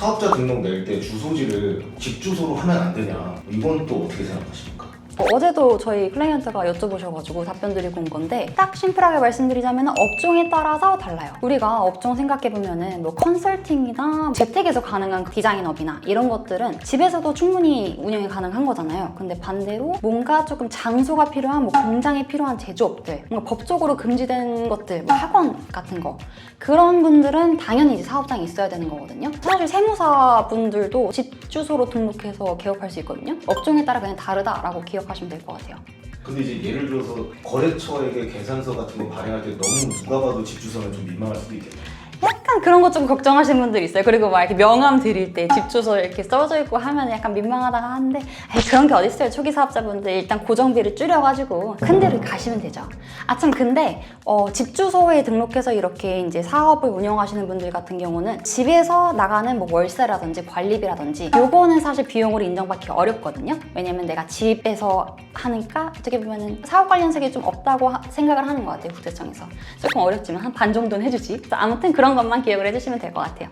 사업자 등록 낼 때 주소지를 집 주소로 하면 안 되냐? 이건 또 어떻게 생각하십니까? 어, 어제도 저희 클라이언트가 여쭤보셔가지고 답변 드리고 온 건데 딱 심플하게 말씀드리자면 업종에 따라서 달라요. 우리가 업종 생각해보면은 뭐 컨설팅이나 재택에서 가능한 디자인업이나 이런 것들은 집에서도 충분히 운영이 가능한 거잖아요. 근데 반대로 뭔가 조금 장소가 필요한 뭐 공장에 필요한 제조업들, 뭔가 법적으로 금지된 것들, 뭐 학원 같은 거 그런 분들은 당연히 이제 사업장이 있어야 되는 거거든요. 사실 세무사 분들도 집 주소로 등록해서 개업할 수 있거든요. 업종에 따라 그냥 다르다라고 기억 하시면 될 것 같아요. 근데 이제 예를 들어서 거래처에게 계산서 같은 거 발행할 때 너무 누가 봐도 집 주소면 좀 민망할 수도 있겠네요. 그런 것 좀 걱정하시는 분들 있어요. 그리고 막 이렇게 명함 드릴 때 집 주소 이렇게 써져 있고 하면 약간 민망하다가 하는데 에이, 그런 게 어딨어요. 초기 사업자분들 일단 고정비를 줄여가지고 큰 데를 가시면 되죠. 아 참 근데 어, 집 주소에 등록해서 이렇게 이제 사업을 운영하시는 분들 같은 경우는 집에서 나가는 뭐 월세라든지 관리비라든지 요거는 사실 비용으로 인정받기 어렵거든요. 왜냐면 내가 집에서 하니까 어떻게 보면은 사업 관련 색이 좀 없다고 하- 생각을 하는 것 같아요. 국세청에서 조금 어렵지만 한 반 정도는 해주지. 아무튼 그런 것만 기억을 해주시면 될 것 같아요.